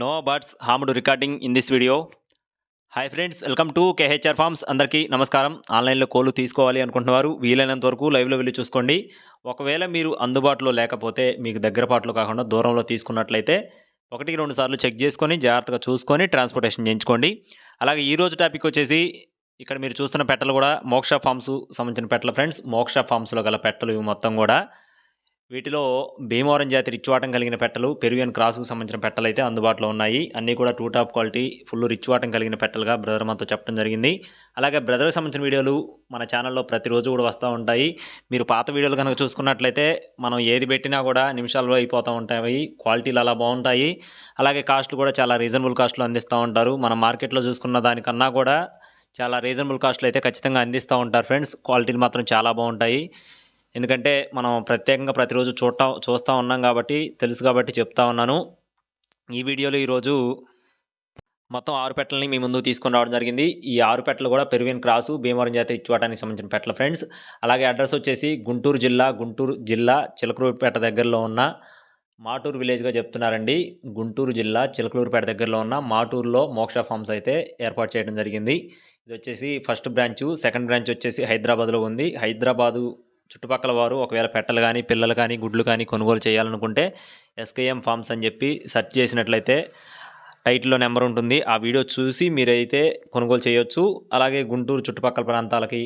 No birds harmed recording in this video hi friends welcome to KHR farms అందరికీ నమస్కారం. ఆన్లైన్లో కోళ్ళు తీసుకోవాలి అనుకుంటున్నవారు వీలైనంత వరకు లైవ్లో వెళ్ళి చూసుకోండి. ఒకవేళ మీరు అందుబాటులో లేకపోతే మీకు దగ్గర పాటలో కాకుండా దూరంలో తీసుకున్నట్లయితే ఒకటికి రెండు సార్లు చెక్ చేసుకొని జాగ్రత్తగా చూసుకొని ట్రాన్స్పోర్టేషన్ చేయించుకోండి. అలాగే ఈరోజు టాపిక్ వచ్చేసి ఇక్కడ మీరు చూస్తున్న పెట్టలు కూడా మోక్ష ఫార్మ్స్ సంబంధించిన పెట్టలు ఫ్రెండ్స్ మోక్ష ఫార్మ్స్లో గల పెట్టలు ఇవి మొత్తం కూడా వీటిలో భీమవరం జాతి రిచ్ వాటం కలిగిన పెట్టలు పెరువియన్ క్రాస్కు సంబంధించిన పెట్టలు అయితే అందుబాటులో ఉన్నాయి. అన్నీ కూడా too top quality full rich వాటం కలిగిన పెట్టలుగా బ్రదర్ మాతో చెప్పడం జరిగింది. అలాగే బ్రదర్కి సంబంధించిన వీడియోలు మన ఛానల్లో ప్రతిరోజు కూడా వస్తూ ఉంటాయి. మీరు పాత వీడియోలు కనుక చూసుకున్నట్లయితే మనం ఏది పెట్టినా కూడా నిమిషాల్లో అయిపోతూ ఉంటాయి. క్వాలిటీలు అలా బాగుంటాయి. అలాగే కాస్ట్లు కూడా చాలా రీజనబుల్ కాస్ట్లో అందిస్తూ ఉంటారు. మన మార్కెట్లో చూసుకున్న దానికన్నా కూడా చాలా రీజనబుల్ కాస్ట్లు అయితే ఖచ్చితంగా అందిస్తూ ఉంటారు ఫ్రెండ్స్ క్వాలిటీలు మాత్రం చాలా బాగుంటాయి. ఎందుకంటే మనం ప్రత్యేకంగా ప్రతిరోజు చూడటం చూస్తూ ఉన్నాం కాబట్టి తెలుసు కాబట్టి చెప్తా ఉన్నాను. ఈ వీడియోలో ఈరోజు మొత్తం ఆరు పెట్టలని మీ ముందు తీసుకొని రావడం జరిగింది. ఈ ఆరు పెట్టలు కూడా పెరువియన్ క్రాసు భీమవరం జాతి ఇచ్చుకోవడానికి సంబంధించిన పెట్టల ఫ్రెండ్స్. అలాగే అడ్రస్ వచ్చేసి గుంటూరు జిల్లా గుంటూరు జిల్లా చిలకలూరుపేట దగ్గరలో ఉన్న మాటూరు విలేజ్గా చెప్తున్నారండి. గుంటూరు జిల్లా చిలకలూరుపేట దగ్గరలో ఉన్న మాటూరులో మోక్ష ఫార్మ్స్ అయితే ఏర్పాటు చేయడం జరిగింది. ఇది వచ్చేసి ఫస్ట్ బ్రాంచ్ సెకండ్ బ్రాంచ్ వచ్చేసి హైదరాబాద్లో ఉంది. హైదరాబాదు చుట్టుపక్కల వారు ఒకవేళ పెట్టలు కానీ పిల్లలు కానీ గుడ్లు కానీ కొనుగోలు చేయాలనుకుంటే ఎస్కేఎం ఫార్మ్స్ అని చెప్పి సెర్చ్ చేసినట్లయితే టైటిల్లో నెంబర్ ఉంటుంది. ఆ వీడియో చూసి మీరైతే కొనుగోలు చేయొచ్చు. అలాగే గుంటూరు చుట్టుపక్కల ప్రాంతాలకి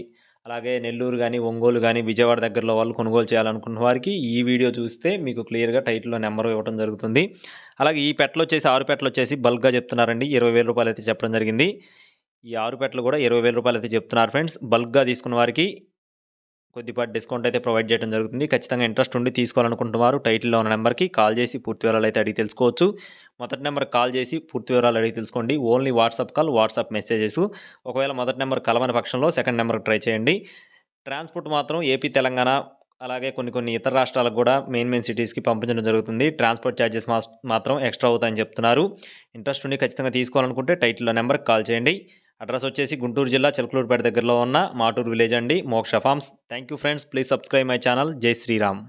అలాగే నెల్లూరు కానీ ఒంగోలు కానీ విజయవాడ దగ్గరలో వాళ్ళు కొనుగోలు చేయాలనుకున్న వారికి ఈ వీడియో చూస్తే మీకు క్లియర్గా టైటిల్లో నెంబర్ ఇవ్వడం జరుగుతుంది. అలాగే ఈ పెట్టలు వచ్చేసి ఆరు పెట్టలు వచ్చేసి బల్క్గా చెప్తున్నారండి. ఇరవై వేల రూపాయలు అయితే చెప్పడం జరిగింది. ఈ ఆరు పెట్టలు కూడా ఇరవై వేల రూపాయలు అయితే చెప్తున్నారు ఫ్రెండ్స్. బల్క్గా తీసుకున్న వారికి కొద్దిపాటి డిస్కౌంట్ అయితే ప్రొవైడ్ చేయడం జరుగుతుంది. ఖచ్చితంగా ఇంట్రెస్ట్ ఉండి తీసుకోవాలనుకుంటున్నారు. టైటిల్లో ఉన్న నెంబర్కి కాల్ చేసి పూర్తి వివరాలు అయితే అడిగి తెలుసుకోవచ్చు. మొదటి నెంబర్ కాల్ చేసి పూర్తి వివరాలు అడిగి తెలుసుకోండి. Only WhatsApp call WhatsApp messages. ఒకవేళ మొదటి నెంబర్ కలవని పక్షంలో సెకండ్ నెంబర్కి ట్రై చేయండి. ట్రాన్స్పోర్ట్ మాత్రం ఏపీ తెలంగాణ అలాగే కొన్ని కొన్ని ఇతర రాష్ట్రాలకు కూడా మెయిన్ మెయిన్ సిటీస్కి పంపించడం జరుగుతుంది. ట్రాన్స్పోర్ట్ ఛార్జెస్ మాత్రం ఎక్స్ట్రా అవుతాయని చెప్తున్నారు. ఇంట్రెస్ట్ ఉండి ఖచ్చితంగా తీసుకోవాలనుకుంటే టైటిల్లో నెంబర్కి కాల్ చేయండి. అడ్రస్ వచ్చేసి గుంటూరు జిల్లా చిలకలూరుపేట దగ్గరలో ఉన్న మాటూరు విలేజ్ అండి. Moksha farms. Thank you friends please subscribe my channel జై శ్రీరామ్.